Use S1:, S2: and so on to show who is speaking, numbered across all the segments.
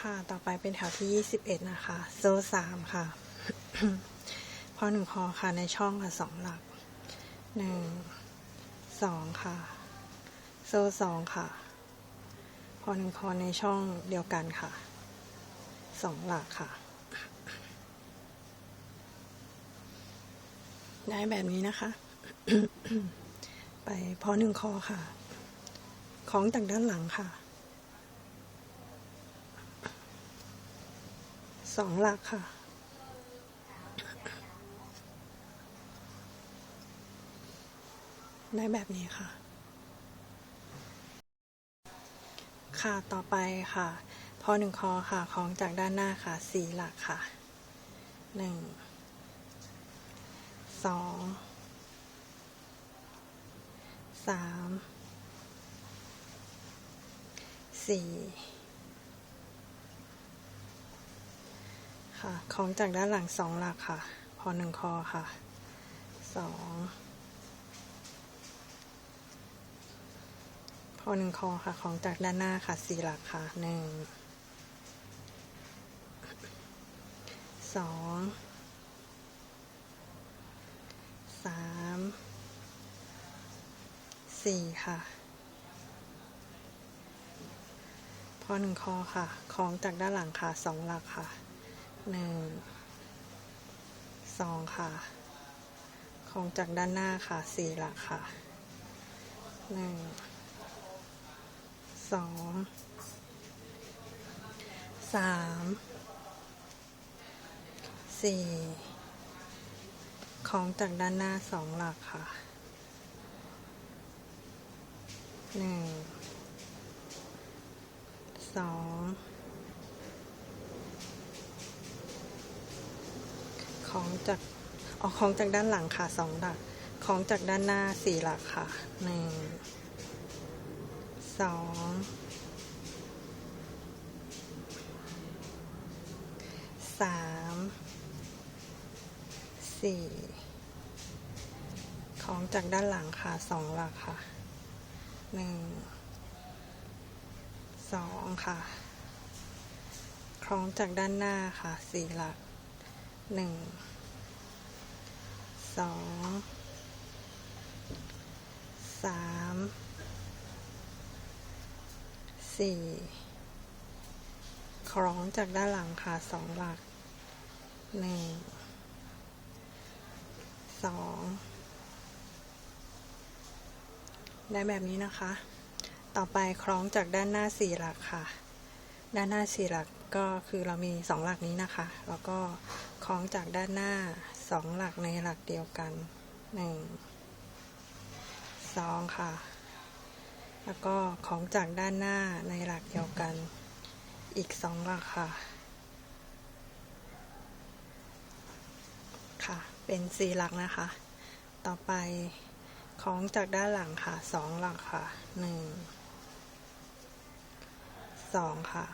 S1: ค่ะ ต่อไปเป็นแถวที่ 21 นะคะ โซสามค่ะ พอหนึ่งคอค่ะ ในช่องค่ะสองหลัก หนึ่ง สองค่ะ โซ่สองค่ะ พอหนึ่งคอในช่องเดียวกันค่ะ สองหลักค่ะ ได้แบบนี้นะคะ ไปพอหนึ่งคอค่ะ ของจากด้านหลังค่ะ สองหลักค่ะได้แบบนี้ค่ะ ค่ะ ต่อไปค่ะ พอหนึ่งคอค่ะ ของจากด้านหน้าค่ะ สี่หลักค่ะ หนึ่ง สอง สาม สี่ ค่ะของจากด้านหลังสองหลักค่ะ พอหนึ่งคอค่ะสองพอหนึ่งคอค่ะของจากด้านหน้าค่ะสี่หลักค่ะหนึ่งสองสามสี่ค่ะ พอหนึ่งคอค่ะของจากด้านหลังค่ะสองหลักค่ะ หนึ่งสองค่ะ ของจากด้านหน้าค่ะสี่หลักค่ะหนึ่งสองสามสี่ของจากด้านหน้าสองหลักค่ะหนึ่งสอง ของจากออกของจากด้านหลังค่ะสองหลัก ของจากด้านหน้าสี่หลักค่ะหนึ่งสองสามสี่ของจากด้านหลังค่ะสองหลักค่ะหนึ่งสองค่ะของจากด้านหน้าค่ะสี่หลัก หนึ่งสองสามสี่คล้องจากด้านหลังค่ะสองหลักหนึ่งสองได้แบบนี้นะคะ ต่อไปคล้องจากด้านหน้าสี่หลักค่ะ ด้านหน้าสี่หลักก็คือเรามีสองหลักนี้นะคะ แล้วก็ ล้องจากด้านหน้าสองหลักในหลักเดียวกันหนึ่งสองค่ะ แล้วก็ของจากด้านหน้าในหลักเดียวกัน อีกสองหลักค่ะ ค่ะ เป็นสี่หลักนะคะ ต่อไปของจากด้านหลังค่ะสองหลักค่ะหนึ่งสองค่ะ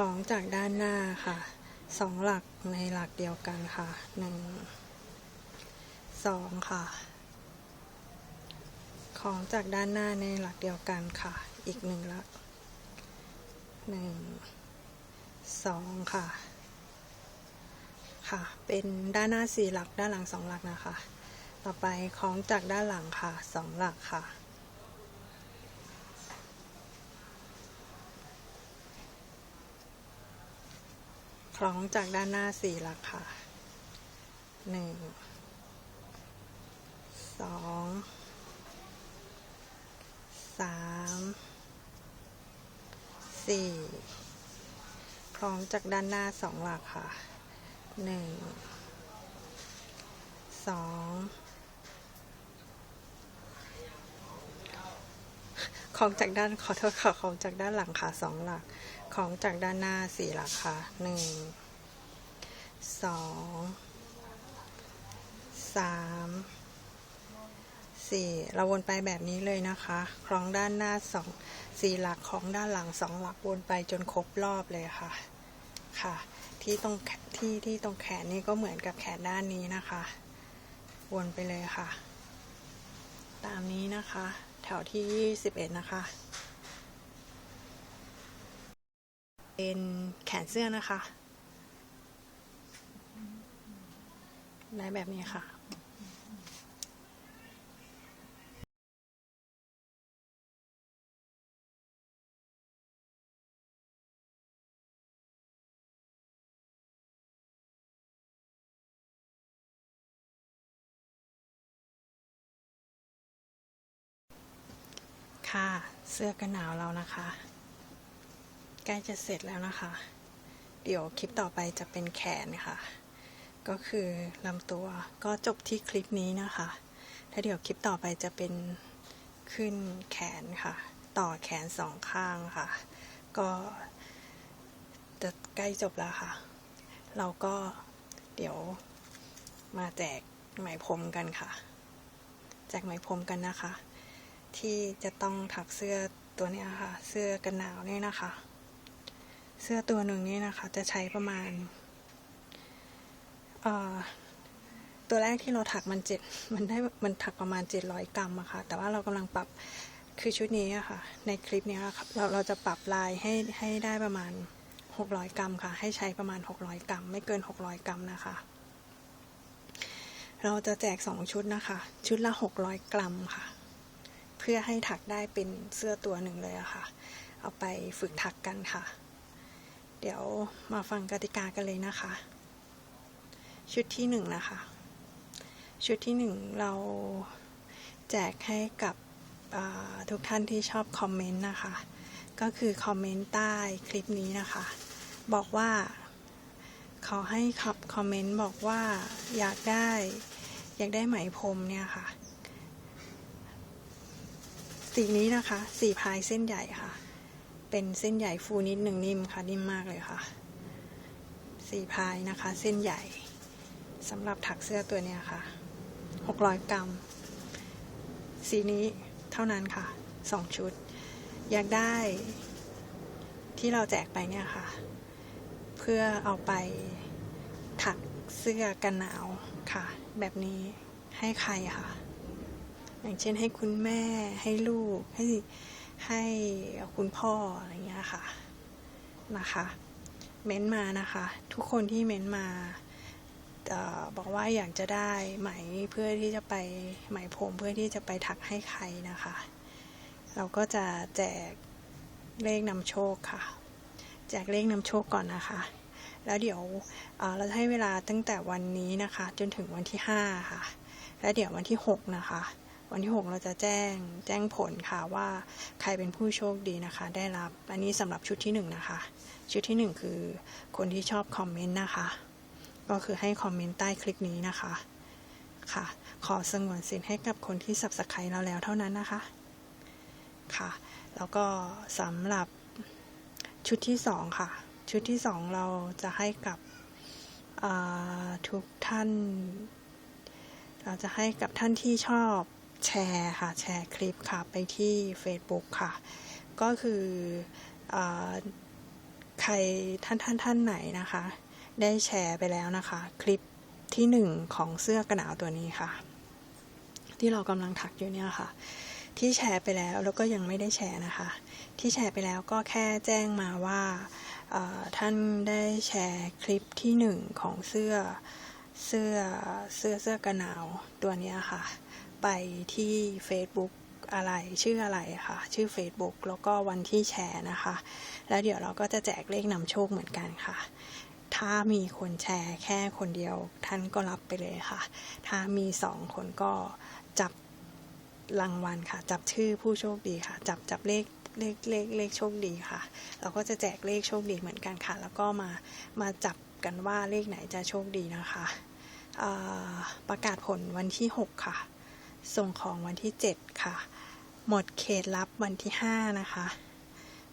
S1: ของจากด้านหน้าค่ะสองหลักในหลักเดียวกันค่ะหนึ่งสองค่ะ ของจากด้านหน้าในหลักเดียวกันค่ะ อีกหนึ่งหลักหนึ่งสองค่ะ ค่ะ เป็นด้านหน้าสี่หลักด้านหลังสองหลักนะคะ ต่อไปของจากด้านหลังค่ะสองหลักค่ะ คล้องจากด้านหน้าสี่หลักค่ะหนึ่งสองสามสี่คล้องจากด้านหน้าสองหลักค่ะหนึ่งสองของจากด้านขอโทษค่ะของจากด้านหลังค่ะสองหลัก ของจากด้านหน้าสี่หลักค่ะหนึ่งสองสามสี่เราวนไปแบบนี้เลยนะคะคล้องด้านหน้าสองสี่หลักของด้านหลังสองหลักวนไปจนครบรอบเลยค่ะค่ะ ที่ตรงที่ที่ตรงแขนนี่ก็เหมือนกับแขนด้านนี้นะคะ วนไปเลยค่ะ ตามนี้นะคะ แถวที่ 21 นะคะ เป็นแขนเสื้อนะคะได้แบบนี้ค่ะค่ะ เสื้อกันหนาวเรานะคะ ใกล้จะเสร็จแล้วนะคะ เดี๋ยวคลิปต่อไปจะเป็นแขนค่ะ ก็คือลำตัวก็จบที่คลิปนี้นะคะ แล้วเดี๋ยวคลิปต่อไปจะเป็นขึ้นแขนค่ะ ต่อแขนสองข้างค่ะ ก็จะใกล้จบแล้วค่ะ เราก็เดี๋ยวมาแจกไหมพรมกันค่ะ แจกไหมพรมกันนะคะ ที่จะต้องถักเสื้อตัวนี้ค่ะ เสื้อกันหนาวนี่นะคะ เสื้อตัวหนึ่งนี่นะคะ จะใช้ประมาณตัวแรกที่เราถักมันเจ็ดมันได้มันถักประมาณ 700 กรัมอะค่ะ แต่ว่าเรากำลังปรับคือชุดนี้อะค่ะ ในคลิปนี้เราเราจะปรับลายให้ให้ได้ประมาณ 600 กรัมค่ะ ให้ใช้ประมาณ 600 กรัม ไม่เกิน 600 กรัมนะคะ เราจะแจก 2 ชุดนะคะ ชุดละ 600 กรัมค่ะ เพื่อให้ถักได้เป็นเสื้อตัวหนึ่งเลยอะค่ะ เอาไปฝึกถักกันค่ะ เดี๋ยวมาฟังกติกากันเลยนะคะ ชุดที่หนึ่งนะคะ ชุดที่หนึ่งเราแจกให้กับทุกท่านที่ชอบคอมเมนต์นะคะ ก็คือคอมเมนต์ใต้คลิปนี้นะคะ บอกว่าขาให้ขับคอมเมนต์บอกว่าอยากได้อยากได้ไหมพรมเนี่ยค่ะ สีนี้นะคะ สีพายเส้นใหญ่ค่ะ เป็นเส้นใหญ่ฟูนิดหนึ่งนิ่มค่ะนิ่มมากเลยค่ะ สีพายนะคะ เส้นใหญ่สำหรับถักเสื้อตัวเนี้ยค่ะ 600 กรัม สีนี้เท่านั้นค่ะ 2 ชุด อยากได้ที่เราแจกไปเนี่ยค่ะ เพื่อเอาไปถักเสื้อกันหนาวค่ะ แบบนี้ให้ใครค่ะ อย่างเช่นให้คุณแม่ให้ลูกให้ ให้คุณพ่ออะไรเงี้ยค่ะนะคะ เม้นมานะคะ ทุกคนที่เม้นมาออบอกว่าอยากจะได้ไหมเพื่อที่จะไปไหมพรมเพื่อที่จะไปถักให้ใครนะคะ เราก็จะแจกเลขนำโชคค่ะ แจกเลขนำโชคก่อนนะคะ แล้วเดี๋ยวเเราให้เวลาตั้งแต่วันนี้นะคะ จนถึงวันที่ 5 ค่ะ แล้วเดี๋ยววันที่ 6 นะคะ วันที่ 6 เราจะแจ้งแจ้งผลค่ะว่าใครเป็นผู้โชคดีนะคะ ได้รับ อันนี้สำหรับชุดที่ 1 นะคะ ชุดที่ 1 คือคนที่ชอบคอมเมนต์นะคะ ก็คือให้คอมเมนต์ใต้คลิปนี้นะคะค่ะ ขอสงวนสิทธิ์ให้กับคนที่ subscribe เราแล้วเท่านั้นนะคะค่ะ แล้วก็สำหรับชุดที่สองค่ะ ชุดที่สองเราจะให้กับทุกท่าน เราจะให้กับท่านที่ชอบ แชร์ค่ะ แชร์คลิปค่ะ ไปที่ Facebook ค่ะ ก็คืออใครท่านท่านท่านไหนนะคะ ได้แชร์ไปแล้วนะคะ คลิปที่หนึ่งของเสื้อกันหนาวตัวนี้ค่ะ ที่เรากำลังถักอยู่เนี่ยค่ะ ที่แชร์ไปแล้วแล้วก็ยังไม่ได้แชร์นะคะ ที่แชร์ไปแล้วก็แค่แจ้งมาว่าท่านได้แชร์คลิปที่หนึ่งของเสื้อเสื้อเสื้อเสื้อกันหนาวตัวนี้ค่ะ ไปที่ Facebook อะไรชื่ออะไรค่ะ ชื่อ Facebook แล้วก็วันที่แชร์นะคะ แล้วเดี๋ยวเราก็จะแจกเลขนำโชคเหมือนกันค่ะ ถ้ามีคนแชร์แค่คนเดียวท่านก็รับไปเลยค่ะ ถ้ามีสองคนก็จับรางวัลค่ะ จับชื่อผู้โชคดีค่ะ จับจับเลขเลขเลขเลขโชคดีค่ะ เราก็จะแจกเลขโชคดีเหมือนกันค่ะ แล้วก็มามาจับกันว่าเลขไหนจะโชคดีนะคะประกาศผลวันที่ 6 ค่ะ ส่งของวันที่ 7 ค่ะ หมดเขตรับวันที่ 5 นะคะ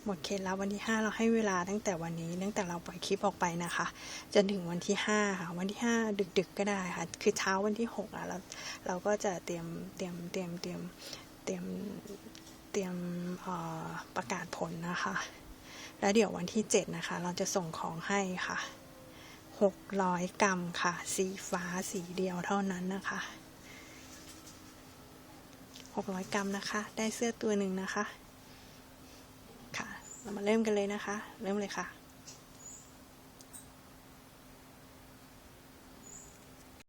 S1: หมดเขตรับวันที่ 5 เราให้เวลาตั้งแต่วันนี้ตั้งแต่เราปล่อยคลิปออกไปนะคะจนถึงวันที่ 5 ค่ะ วันที่ 5 ดึกๆก็ได้ค่ะ คือเช้าวันที่6อะเราเราก็จะเตรียมเตรียมเตรียมเตรียมเตรียมเตรียมประกาศผลนะคะ แล้วเดี๋ยววันที่ 7 นะคะ เราจะส่งของให้ค่ะ600 กรัมค่ะ สีฟ้าสีเดียวเท่านั้นนะคะ 600 กรัมนะคะ ได้เสื้อตัวหนึ่งนะคะ ค่ะ เรามาเริ่มกันเลยนะคะ เริ่มเลยค่ะ